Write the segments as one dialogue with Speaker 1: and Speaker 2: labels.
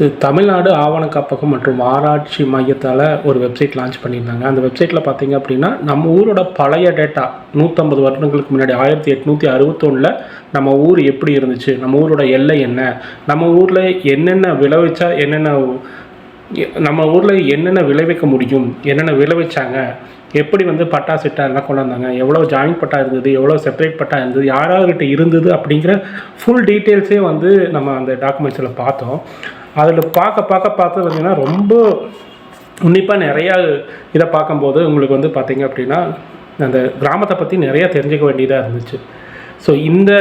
Speaker 1: இது தமிழ்நாடு ஆவண காப்பகம் மற்றும் ஆராய்ச்சி மையத்தால் ஒரு வெப்சைட் லான்ச் பண்ணியிருந்தாங்க. அந்த வெப்சைட்டில் பார்த்தீங்க அப்படின்னா நம்ம ஊரோட பழைய டேட்டா நூற்றம்பது வருடங்களுக்கு முன்னாடி ஆயிரத்தி எட்நூற்றி அறுபத்தொன்னில் நம்ம ஊர் எப்படி இருந்துச்சு? நம்ம ஊரோட எல்லை என்ன? நம்ம ஊரில் என்னென்ன விளைவிச்சா என்னென்ன நம்ம ஊரில் என்னென்ன விளைவிக்க முடியும்? என்னென்ன விளைவிச்சாங்க? எப்படி வந்து பட்டா சிட்டா எல்லாம் கொண்டு வந்தாங்க? எவ்வளோ ஜாயின் பட்டா இருந்தது? எவ்வளோ செப்பரேட் பட்டா இருந்தது? யாரார்கிட்ட இருந்தது அப்படிங்கிற ஃபுல் டீட்டெயில்ஸே வந்து நம்ம அந்த டாக்குமெண்ட்ஸில் பார்த்தோம். அதில் பார்க்க பார்க்க பார்த்து பார்த்தீங்கன்னா ரொம்ப உன்னிப்பாக நிறையா இதை பார்க்கும்போது உங்களுக்கு வந்து பார்த்தீங்க அப்படின்னா அந்த கிராமத்தை பற்றி நிறையா தெரிஞ்சுக்க வேண்டியதாக இருந்துச்சு. ஸோ இந்த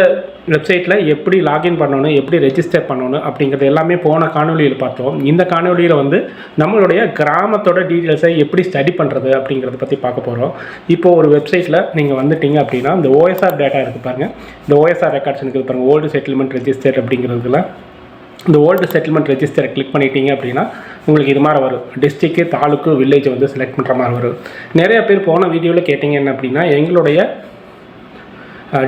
Speaker 1: வெப்சைட்டில் எப்படி லாகின் பண்ணணும் எப்படி ரெஜிஸ்டர் பண்ணணும் அப்படிங்கிறது எல்லாமே போன காணொலியில் பார்த்தோம். இந்த காணொலியில் வந்து நம்மளுடைய கிராமத்தோட டீட்டெயில்ஸை எப்படி ஸ்டடி பண்ணுறது அப்படிங்கிறத பற்றி பார்க்க போகிறோம் இப்போ ஒரு வெப்சைட்டில் நீங்கள் வந்துட்டீங்க அப்படின்னா இந்த ஓஎஸ்ஆர் டேட்டா இருக்குது பாருங்கள் இந்த ஓஎஸ்ஆர் ரெக்கார்ட்ஸ் இருக்குது பாருங்கள் ஓல்டு செட்டில்மெண்ட் ரெஜிஸ்டர் அப்படிங்கிறதுல இந்த ஓல்டு செட்டில்மெண்ட் ரெஜிஸ்டரை கிளிக் பண்ணிட்டீங்க அப்படின்னா உங்களுக்கு இது மாதிரி வரும். டிஸ்ட்ரிக்கு தாலுக்கு வில்லேஜ் வந்து செலக்ட் பண்ணுற மாதிரி வரும். நிறைய பேர் போன வீடியோவில் கேட்டிங்க என்ன அப்படின்னா எங்களுடைய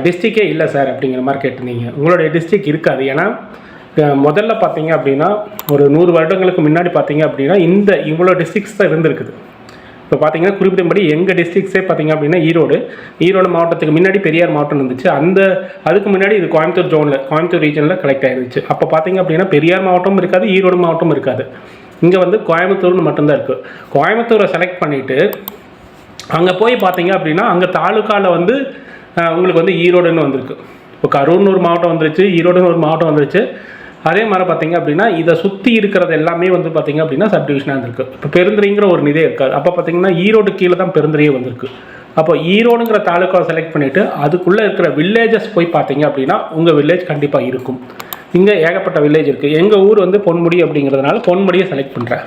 Speaker 1: டிஸ்ட்ரிக்கே இல்லை சார் அப்படிங்கிற மாதிரி கேட்டிருந்தீங்க. உங்களுடைய டிஸ்ட்ரிக் இருக்காது. ஏன்னா முதல்ல பார்த்தீங்க அப்படின்னா ஒரு நூறு வருடங்களுக்கு முன்னாடி பார்த்தீங்க அப்படின்னா இந்த இவ்வளோ டிஸ்ட்ரிக்ஸ் தான் இருந்திருக்குது. இப்போ பார்த்தீங்கன்னா குறிப்பிட்டபடி எங்கள் டிஸ்ட்ரிக்ஸே பார்த்தீங்க அப்படின்னா ஈரோடு ஈரோடு மாவட்டத்துக்கு முன்னாடி பெரியார் மாவட்டம் இருந்துச்சு. அந்த அதுக்கு முன்னாடி இது கோயம்புத்தூர் ஜோனில் கோயம்புத்தூர் ரீஜனில் கலெக்ட் ஆயிருந்துச்சு. அப்போ பார்த்தீங்க அப்படின்னா பெரியார் மாவட்டமும் இருக்காது ஈரோடு மாவட்டமும் இருக்காது. இங்கே வந்து கோயம்புத்தூர்னு மட்டும்தான் இருக்குது கோயம்புத்தூரை செலக்ட் பண்ணிவிட்டு அங்கே போய் பார்த்தீங்க அப்படின்னா அங்கே தாலுக்காவில் வந்து உங்களுக்கு வந்து ஈரோடுன்னு வந்திருக்கு. இப்போ கரூர்னு ஒரு மாவட்டம் வந்துருச்சு ஈரோடுன்னு ஒரு மாவட்டம் வந்துருச்சு. அதே மாதிரி பார்த்தீங்க அப்படின்னா இதை சுற்றி இருக்கிறது எல்லாமே வந்து பார்த்தீங்க அப்படின்னா சப்டிவிஷனாக இருந்திருக்கு. இப்போ பெருந்துறைங்கிற ஒரு நிதே இருக்காது. அப்போ பார்த்தீங்கன்னா ஈரோடு கீழே தான் பெருந்துறையே வந்திருக்கு. அப்போ ஈரோடுங்கிற தாலுக்காவை செலக்ட் பண்ணிவிட்டு அதுக்குள்ளே இருக்கிற வில்லேஜஸ் போய் பார்த்தீங்க அப்படின்னா உங்கள் வில்லேஜ் கண்டிப்பாக இருக்கும். இங்கே ஏகப்பட்ட வில்லேஜ் இருக்குது எங்கள் ஊர் வந்து பொன்முடி அப்படிங்கிறதுனால பொன்முடியை செலக்ட் பண்ணுறேன்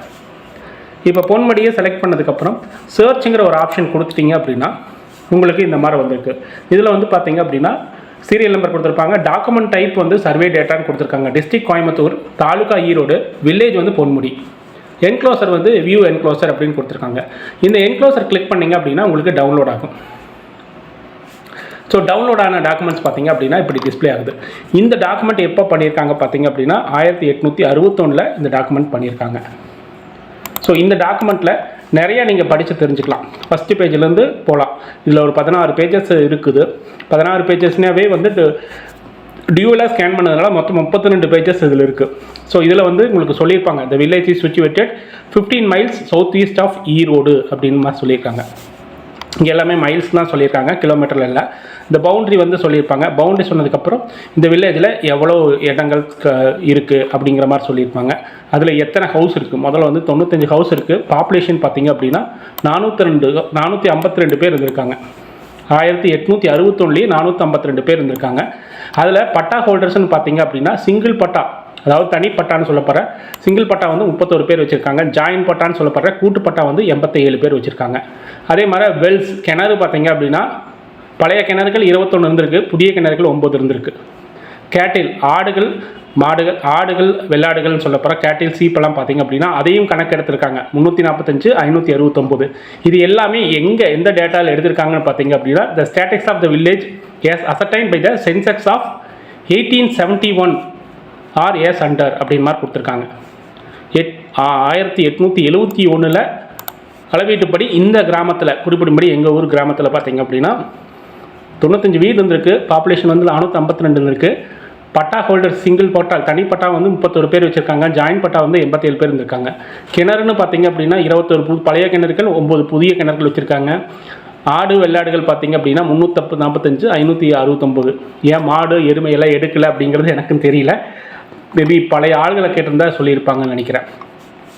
Speaker 1: இப்போ பொன்மடியை செலக்ட் பண்ணதுக்கப்புறம் சர்ச்சுங்கிற ஒரு ஆப்ஷன் கொடுத்துட்டீங்க அப்படின்னா உங்களுக்கு இந்த மாதிரி வந்திருக்கு. இதில் வந்து பார்த்தீங்க அப்படின்னா சீரியல் நம்பர் கொடுத்துருப்பாங்க. டாக்குமெண்ட் டைப் வந்து சர்வே டேட்டான்னு கொடுத்துருக்காங்க. டிஸ்ட்ரிக் கோயம்புத்தூர் தாலுகா ஈரோடு வில்லேஜ் வந்து பொன்முடி. என்க்ளோசர் வந்து வியூ என்க்ளோசர் அப்படின்னு கொடுத்துருக்காங்க. இந்த என்க்ளோசர் கிளிக் பண்ணிங்க அப்படின்னா உங்களுக்கு டவுன்லோட் ஆகும். ஸோ டவுன்லோட் ஆன டாக்குமெண்ட்ஸ் பார்த்தீங்க அப்படின்னா இப்படி டிஸ்ப்ளே ஆகுது. இந்த டாக்குமெண்ட் எப்போ பண்ணியிருக்காங்க பார்த்தீங்க அப்படின்னா ஆயிரத்தி எட்நூற்றி அறுபத்தொன்னில் இந்த டாக்குமெண்ட் பண்ணியிருக்காங்க. ஸோ இந்த டாக்குமெண்ட்டில் நிறைய நீங்கள் படித்து தெரிஞ்சுக்கலாம். ஃபஸ்ட்டு பேஜ்லேருந்து போகலாம் இதில் ஒரு பதினாறு பேஜஸ் இருக்குது. பதினாறு பேஜஸ்னாவே வந்து டியூவலாக ஸ்கேன் பண்ணதுனால மொத்தம் முப்பத்தி ரெண்டு பேஜஸ் இதில் இருக்குது ஸோ இதில் வந்து உங்களுக்கு சொல்லியிருப்பாங்க இந்த village is situated fifteen miles south east of Erode அப்படின்னு மாதிரி சொல்லியிருக்காங்க. இங்கே எல்லாமே மைல்ஸ் தான் சொல்லியிருக்காங்க கிலோமீட்டரில் இல்லை. இந்த பவுண்ட்ரி வந்து சொல்லியிருப்பாங்க. பவுண்ட்ரி சொன்னதுக்கப்புறம் இந்த வில்லேஜில் எவ்வளோ இடங்கள் இருக்குது அப்படிங்கிற மாதிரி சொல்லியிருப்பாங்க. அதில் எத்தனை ஹவுஸ் இருக்குது முதல்ல வந்து தொண்ணூத்தஞ்சு ஹவுஸ் இருக்குது பாப்புலேஷன் பார்த்தீங்க அப்படின்னா நானூற்றி ரெண்டு நானூற்றி ஐம்பத்தி ரெண்டு பேர் இருந்திருக்காங்க. ஆயிரத்தி எட்நூற்றி அறுபத்தொன்னுலேயே நானூற்றி ஐம்பத்தி ரெண்டு பேர் இருந்திருக்காங்க. அதில் பட்டா ஹோல்டர்ஸ்னு பார்த்தீங்க அப்படின்னா சிங்கிள் பட்டா அதாவது தனி பட்டான்னு சொல்லப்படுற சிங்கிள் பட்டா வந்து முப்பத்தொரு பேர் வச்சுருக்காங்க. ஜாயின் பட்டான்னு சொல்லப்படுற கூட்டு பட்டா வந்து எண்பத்தேழு பேர் வச்சுருக்காங்க. அதே மாதிரி வெல்ஸ் கிணறு பார்த்தீங்க அப்படின்னா பழைய கிணறுகள் இருபத்தொன்று இருந்திருக்கு புதிய கிணறுகள் ஒம்பது இருந்திருக்கு. கேட்டில் ஆடுகள் மாடுகள் ஆடுகள் வெள்ளாடுகள்னு சொல்லப்போகிற கேட்டில் சீப்பெல்லாம் பார்த்தீங்க அப்படின்னா அதையும் கணக்கெடுத்திருக்காங்க. முந்நூற்றி நாற்பத்தஞ்சு ஐநூற்றி அறுபத்தொம்போது. இது எல்லாமே எங்கே எந்த டேட்டாவில் எடுத்திருக்காங்கன்னு பார்த்தீங்க அப்படின்னா the statistics of the village is ascertained by the census of eighteen seventy one are as under அப்படின்னு மாதிரி கொடுத்துருக்காங்க. எட் ஆயிரத்தி எட்நூற்றி எழுபத்தி ஒன்றில் அளவீட்டுப்படி இந்த கிராமத்தில் குறிப்பிடும்படி எங்கள் ஊர் கிராமத்தில் பார்த்தீங்க அப்படின்னா தொண்ணூத்தஞ்சு வீடு இருந்திருக்கு பாப்புலேஷன் வந்து நானூற்றி ஐம்பத்தி ரெண்டு இருந்திருக்கு. பட்டா ஹோல்டர் சிங்கிள் பட்டா தனி பட்டா வந்து முப்பத்தொரு பேர் வச்சுருக்காங்க ஜாயின் பட்டா வந்து எண்பத்தேழு பேர் இருந்திருக்காங்க. கிணறுன்னு பார்த்தீங்க அப்படின்னா இருபத்தொரு புது பழைய கிணறுகள் ஒம்பது புதிய கிணறுகள் வச்சுருக்காங்க. ஆடு வெள்ளாடுகள் பார்த்தீங்க அப்படின்னா முந்நூற்றப்பு நாற்பத்தஞ்சு ஐநூற்றி அறுபத்தொம்போது ஏன் மாடு எருமை எல்லாம் எடுக்கலை அப்படிங்கிறது எனக்கும் தெரியல. மேபி பழைய ஆளுகளை கேட்டிருந்தா சொல்லியிருப்பாங்கன்னு நினைக்கிறேன்.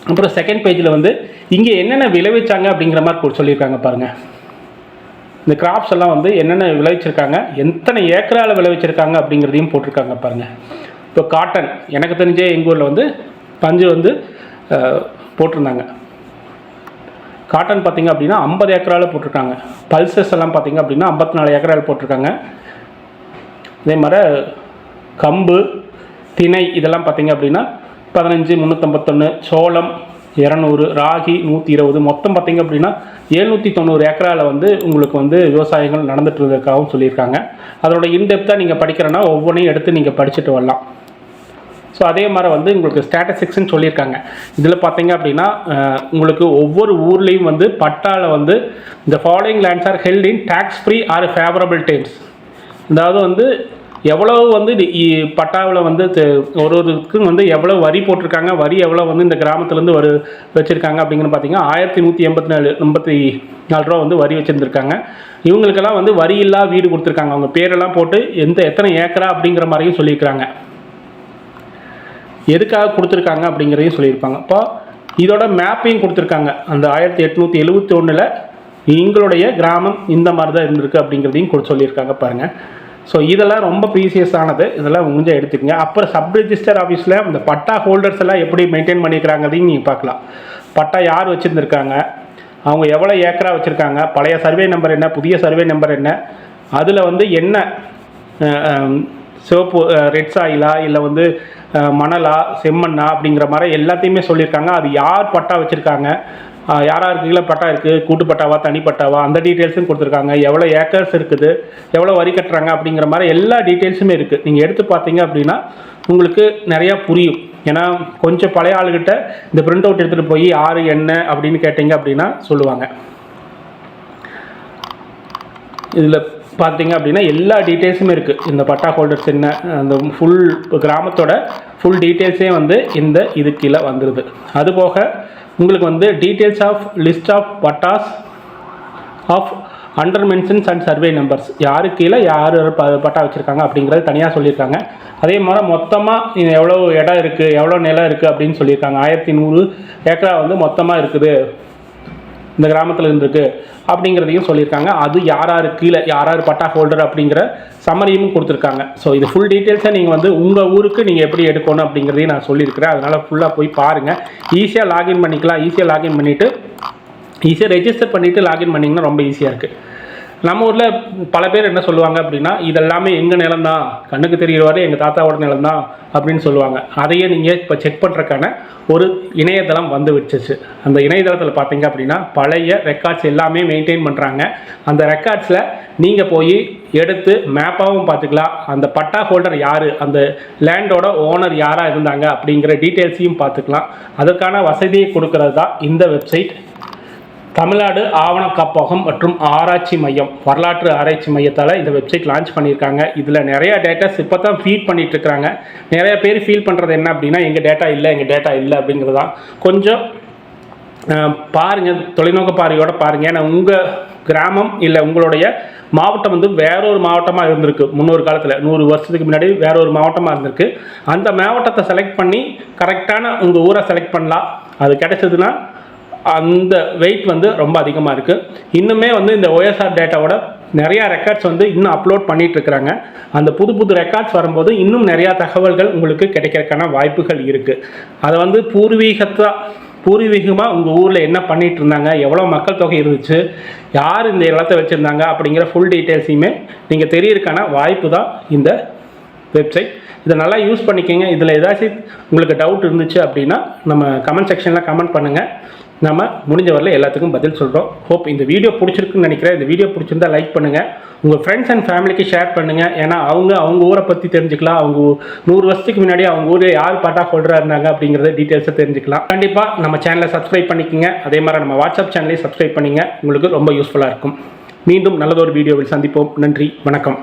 Speaker 1: அப்புறம் செகண்ட் பேஜில் வந்து இங்கே என்னென்ன விளைவிச்சாங்க அப்படிங்கிற மாதிரி சொல்லியிருக்காங்க பாருங்கள் இந்த கிராப்ஸ் எல்லாம் வந்து என்னென்ன விளைவிச்சிருக்காங்க எத்தனை ஏக்கரால் விளைவிச்சிருக்காங்க அப்படிங்கிறதையும் போட்டிருக்காங்க பாருங்கள் இப்போ காட்டன் எனக்கு தெரிஞ்ச எங்கள் ஊரில் வந்து பஞ்சு வந்து போட்டிருந்தாங்க. காட்டன் பார்த்தீங்க அப்படின்னா ஐம்பது ஏக்கரால் போட்டிருக்காங்க. பல்சஸ் எல்லாம் பார்த்தீங்க அப்படின்னா ஐம்பத்தி நாலு ஏக்கரால் போட்டிருக்காங்க. அதே மாதிரி கம்பு திணை இதெல்லாம் பார்த்தீங்க அப்படின்னா பதினஞ்சு முந்நூற்றம்பத்தொன்று சோளம் இரநூறு ராகி நூற்றி இருபது மொத்தம் பார்த்தீங்க அப்படின்னா எழுநூற்றி தொண்ணூறு ஏக்கரால் வந்து உங்களுக்கு வந்து விவசாயங்கள் நடந்துட்டு இருந்ததுக்காகவும் சொல்லியிருக்காங்க. அதோட இன்டெப்த்தாக நீங்கள் படிக்கிறேன்னா ஒவ்வொன்றையும் எடுத்து நீங்கள் படிச்சுட்டு வரலாம். ஸோ அதே மாதிரி வந்து உங்களுக்கு ஸ்டாட்டிஸ்டிக்ஸ்னு சொல்லியிருக்காங்க. இதில் பார்த்தீங்க அப்படின்னா உங்களுக்கு ஒவ்வொரு ஊர்லேயும் வந்து பட்டாவில் வந்து இந்த following lands are held in tax free or favourable terms அதாவது வந்து எவ்வளோ வந்து இ- பட்டாவில் வந்து ஒரு ஒருக்கும் வந்து எவ்வளோ வரி போட்டிருக்காங்க வரி எவ்வளோ வந்து இந்த கிராமத்துலேருந்து வரு வச்சுருக்காங்க அப்படிங்கிற பார்த்தீங்கன்னா ஆயிரத்தி நூற்றி எண்பத்தி நாலு எண்பத்தி நாலு ரூபா வந்து வரி வச்சுருந்துருக்காங்க. இவங்களுக்கெல்லாம் வந்து வரி இல்லா வீடு கொடுத்துருக்காங்க. அவங்க பேரெல்லாம் போட்டு எந்த எத்தனை ஏக்கரா அப்படிங்கிற மாதிரியும் சொல்லியிருக்கிறாங்க. எதுக்காக கொடுத்துருக்காங்க அப்படிங்கிறதையும் சொல்லியிருப்பாங்க. இப்போ இதோட மேப்பையும் கொடுத்துருக்காங்க. அந்த ஆயிரத்தி எட்நூற்றி எழுபத்தி ஒன்றில் எங்களுடைய கிராமம் இந்த மாதிரி தான் இருந்திருக்கு அப்படிங்கிறதையும் கொடு சொல்லியிருக்காங்க பாருங்கள் ஸோ இதெல்லாம் ரொம்ப ப்ரீசியஸ் ஆனது. இதெல்லாம் முடிஞ்ச எடுத்துக்கங்க. அப்புறம் சப் ரிஜிஸ்டர் ஆஃபீஸில் இந்த பட்டா ஹோல்டர்ஸ் எல்லாம் எப்படி மெயின்டைன் பண்ணிக்கிறாங்கிறதையும் நீங்கள் பார்க்கலாம். பட்டா யார் வச்சுருந்துருக்காங்க? அவங்க எவ்வளோ ஏக்கரா வச்சுருக்காங்க? பழைய சர்வே நம்பர் என்ன? புதிய சர்வே நம்பர் என்ன? அதில் வந்து என்ன சிவப்பு ரெட் சாயிலா இல்லை வந்து மணலா செம்மண்ணா அப்படிங்கிற மாதிரி எல்லாத்தையுமே சொல்லியிருக்காங்க. அது யார் பட்டா வச்சுருக்காங்க? யாராக இருக்கீங்களா பட்டா இருக்குது கூட்டு பட்டாவா தனி பட்டாவா அந்த டீட்டெயில்ஸும் கொடுத்துருக்காங்க. எவ்வளோ ஏக்கர்ஸ் இருக்குது? எவ்வளோ வரி கட்டுறாங்க? அப்படிங்கிற மாதிரி எல்லா டீட்டெயில்ஸுமே இருக்குது நீங்கள் எடுத்து பார்த்தீங்க அப்படின்னா உங்களுக்கு நிறையா புரியும். ஏன்னா கொஞ்சம் பழைய ஆளுகிட்ட இந்த பிரிண்ட் அவுட் எடுத்துகிட்டு போய் யார் என்ன அப்படின்னு கேட்டிங்க அப்படின்னா சொல்லுவாங்க. இதில் பார்த்தீங்க அப்படின்னா எல்லா டீட்டெயில்ஸுமே இருக்குது இந்த பட்டா ஹோல்டர்ஸ் என்ன அந்த ஃபுல் கிராமத்தோட ஃபுல் டீட்டெயில்ஸே வந்து இந்த இது கீழே வந்துடுது அதுபோக உங்களுக்கு வந்து details of list of pattas of under mentions and survey numbers யாரு கீழே யார் ப- பட்டா வச்சுருக்காங்க அப்படிங்கிறது தனியாக சொல்லியிருக்காங்க. அதே மாதிரி மொத்தமாக இது எவ்வளோ இடம் இருக்குது எவ்வளோ நிலம் இருக்குது அப்படின்னு சொல்லியிருக்காங்க. ஆயிரத்தி நூறு ஏக்கரா வந்து மொத்தமாக இருக்குது. இந்த கிராமத்தில் இருந்திருக்கு அப்படிங்கிறதையும் சொல்லியிருக்காங்க. அது யார் யார் கீழே யார் யார் பட்டா ஹோல்டர் அப்படிங்கிற சம்மரியும் கொடுத்துருக்காங்க. ஸோ இது ஃபுல் டீட்டெயில்ஸை நீங்கள் வந்து உங்கள் ஊருக்கு நீங்கள் எப்படி எடுக்கணும் அப்படிங்கிறதையும் நான் சொல்லியிருக்கிறேன். அதனால் ஃபுல்லாக போய் பாருங்கள் ஈஸியாக லாகின் பண்ணிக்கலாம். ஈஸியாக லாகின் பண்ணிவிட்டு ஈஸியாக ரெஜிஸ்டர் பண்ணிவிட்டு லாகின் பண்ணிங்கன்னா ரொம்ப ஈஸியாக இருக்குது நம்ம ஊரில் பல பேர் என்ன சொல்லுவாங்க அப்படின்னா இதெல்லாமே எங்கள் நிலம் தான் கண்ணுக்கு தெரிகிற வரை எங்கள் தாத்தாவோட நிலம் தான் அப்படின்னு சொல்லுவாங்க. அதையே நீங்கள் இப்போ செக் பண்ணுறதுக்கான ஒரு இணையதளம் வந்து வச்சுச்சு அந்த இணையதளத்தில் பார்த்தீங்க அப்படின்னா பழைய ரெக்கார்ட்ஸ் எல்லாமே மெயின்டைன் பண்ணுறாங்க அந்த ரெக்கார்ட்ஸில் நீங்கள் போய் எடுத்து மேப்பாகவும் பார்த்துக்கலாம் அந்த பட்டா ஹோல்டர் யார்? அந்த லேண்டோட ஓனர் யாராக இருந்தாங்க? அப்படிங்கிற டீட்டெயில்ஸையும் பார்த்துக்கலாம் அதுக்கான வசதியை கொடுக்கறது தான் இந்த வெப்சைட் தமிழ்நாடு ஆவண காப்பகம் மற்றும் ஆராய்ச்சி மையம் வரலாற்று ஆராய்ச்சி மையத்தால் இந்த வெப்சைட் லான்ச் பண்ணியிருக்காங்க. இதில் நிறைய டேட்டாஸ் இப்போ தான் ஃபீட் பண்ணிட்டு இருக்காங்க நிறைய பேர் ஃபீல் பண்ணுறது என்ன அப்படின்னா எங்கள் டேட்டா இல்லை எங்கள் டேட்டா இல்லை அப்படிங்கிறது தான். கொஞ்சம் பாருங்கள் தொலைநோக்கு பார்வையோட பாருங்கள் ஏன்னா உங்கள் கிராமம் இல்லை உங்களுடைய மாவட்டம் வந்து வேறொரு மாவட்டமாக இருந்திருக்கு. முன்னொரு காலத்தில் நூறு வருஷத்துக்கு முன்னாடி வேற ஒரு மாவட்டமாக இருந்திருக்கு. அந்த மாவட்டத்தை செலக்ட் பண்ணி கரெக்டான உங்கள் ஊரை செலக்ட் பண்ணலாம். அது கிடைச்சதுன்னா அந்த வெயிட் வந்து ரொம்ப அதிகமாக இருக்குது இன்னுமே வந்து இந்த OSR டேட்டாவோட நிறையா ரெக்கார்ட்ஸ் வந்து இன்னும் அப்லோட் பண்ணிட்டு இருக்கிறாங்க. அந்த புது புது ரெக்கார்ட்ஸ் வரும்போது இன்னும் நிறையா தகவல்கள் உங்களுக்கு கிடைக்கிறதுக்கான வாய்ப்புகள் இருக்குது அதை வந்து பூர்வீகத்தாக பூர்வீகமாக உங்கள் ஊரில் என்ன பண்ணிட்டு இருந்தாங்க எவ்வளோ மக்கள் தொகை இருந்துச்சு யார் இந்த இடத்த வச்சுருந்தாங்க அப்படிங்கிற ஃபுல் டீட்டெயில்ஸையுமே நீங்கள் தெரியறதுக்கான வாய்ப்பு தான் இந்த வெப்சைட் இதை நல்லா யூஸ் பண்ணிக்கோங்க. இதில் ஏதாச்சும் உங்களுக்கு டவுட் இருந்துச்சு அப்படின்னா நம்ம கமெண்ட் செக்ஷனில் கமெண்ட் பண்ணுங்கள் நம்ம முடிஞ்ச வரல எல்லாத்துக்கும் பதில் சொல்கிறோம் ஹோப் இந்த வீடியோ பிடிச்சிருக்குன்னு நினைக்கிறேன். இந்த வீடியோ பிடிச்சிருந்தா லைக் பண்ணுங்கள் உங்கள் ஃப்ரெண்ட்ஸ் அண்ட் ஃபேமிலிக்கு ஷேர் பண்ணுங்கள் ஏன்னா அவங்க அவங்க ஊரை பற்றி தெரிஞ்சுக்கலாம். அவங்க நூறு வருஷத்துக்கு முன்னாடி அவங்க ஊரில் யார் பாட்டா ஹோல்டராக இருந்தாங்க அப்படிங்கிறத டீட்டெயில்ஸை தெரிஞ்சுக்கலாம். கண்டிப்பாக நம்ம சேனலை சப்ஸ்கிரைப் பண்ணிக்கோங்க. அதே மாதிரி நம்ம வாட்ஸ்அப் சேனலையும் சப்ஸ்கிரைப் பண்ணிங்க. உங்களுக்கு ரொம்ப யூஸ்ஃபுல்லாக இருக்கும். மீண்டும் நல்லதொரு வீடியோவில் சந்திப்போம். நன்றி. வணக்கம்.